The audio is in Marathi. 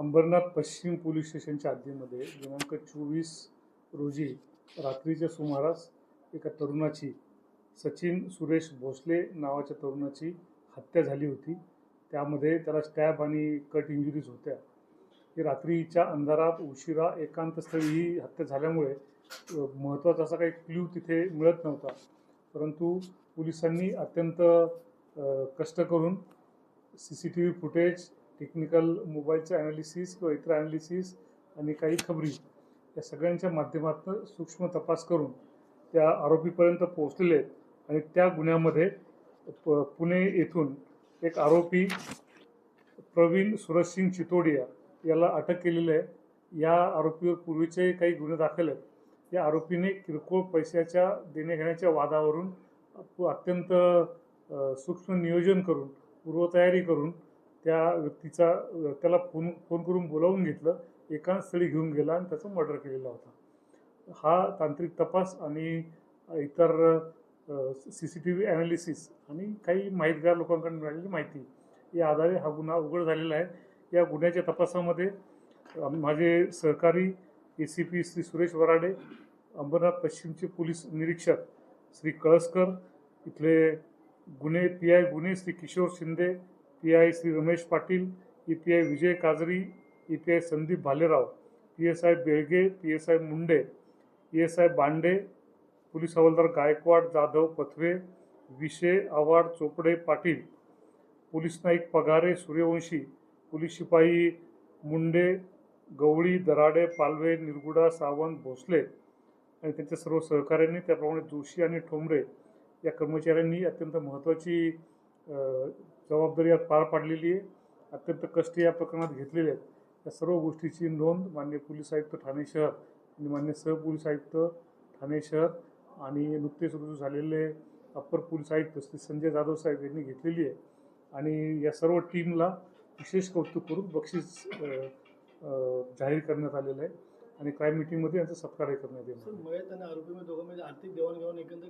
अंबरनाथ पश्चिम पोलीस स्टेशनच्या हद्दीमध्ये दिनांक चोवीस रोजी रात्रीच्या सुमारास एका तरुणाची सचिन सुरेश भोसले नावाच्या तरुणाची हत्या झाली होती. त्यामध्ये त्याला स्टॅब आणि कट इंजुरीज होत्या. ही रात्रीच्या अंधारात उशिरा एकांतस्थळी ही हत्या झाल्यामुळे महत्त्वाचा असा काही क्ल्यू तिथे मिळत नव्हता. परंतु पोलिसांनी अत्यंत कष्ट करून C C T V footage technical मोबाईलचं ॲनालिसिस किंवा इतर ॲनालिसिस आणि काही खबरी या सगळ्यांच्या माध्यमातून सूक्ष्म तपास करून त्या आरोपीपर्यंत पोहोचलेले आहेत. आणि त्या गुन्ह्यामध्ये प पुणे येथून एक आरोपी प्रवीण सुरजसिंग चितोडिया याला अटक केलेली आहे. या आरोपीवर पूर्वीचे काही गुन्हे दाखल आहेत. या आरोपीने किरकोळ पैशाच्या देण्याघेण्याच्या वादावरून अत्यंत सूक्ष्म नियोजन करून पूर्वतयारी करून त्या व्यक्तीचा त्याला फोन फोन करून बोलावून घेतलं. एकाच स्थळी घेऊन गेला आणि त्याचा मर्डर केलेला होता. हा तांत्रिक तपास आणि इतर C C T V analysis आणि काही माहितगार लोकांकडून मिळालेली माहिती या आधारे हा गुन्हा उघड झालेला आहे. या गुन्ह्याच्या तपासामध्ये माझे सहकारी A C P Shri Suresh Varade Ambarnath पश्चिमचे police निरीक्षक श्री कळसकर इथले गुन्हे पी आय गुन्हे Shri Kishor Shinde P I Shri Ramesh Patil E P I Vijay Kajari E P I Sandeep Bhalerao P S I Belge P S I Munde P S I Bande police हवालदार गायकवाड जाधव पथवे विशे आव्हाड चोपडे पाटील पोलीस नाईक पगारे सूर्यवंशी पोलीस शिपाई मुंडे गवळी दराडे पालवे निरगुडा सावंत भोसले आणि त्यांच्या सर्व सहकाऱ्यांनी त्याप्रमाणे जोशी आणि ठोंबरे या कर्मचाऱ्यांनी अत्यंत महत्त्वाची जबाबदारी आज पार पाडलेली आहे. अत्यंत कष्ट या प्रकरणात घेतलेले आहेत. या सर्व गोष्टीची नोंद मान्य पोलीस आयुक्त ठाणे शहर आणि मान्य सहपोलीस आयुक्त ठाणे शहर आणि नुकतेच रुजू झालेले अप्पर पोलीस आयुक्त श्री संजय जाधव साहेब यांनी घेतलेली आहे. आणि या सर्व टीमला विशेष कौतुक करून बक्षीस जाहीर करण्यात आलेलं आहे. आणि क्राईम मिटिंगमध्ये यांचा सत्कारही करण्यात येईल सर आर्थिक देवाणघेवाण एकंदर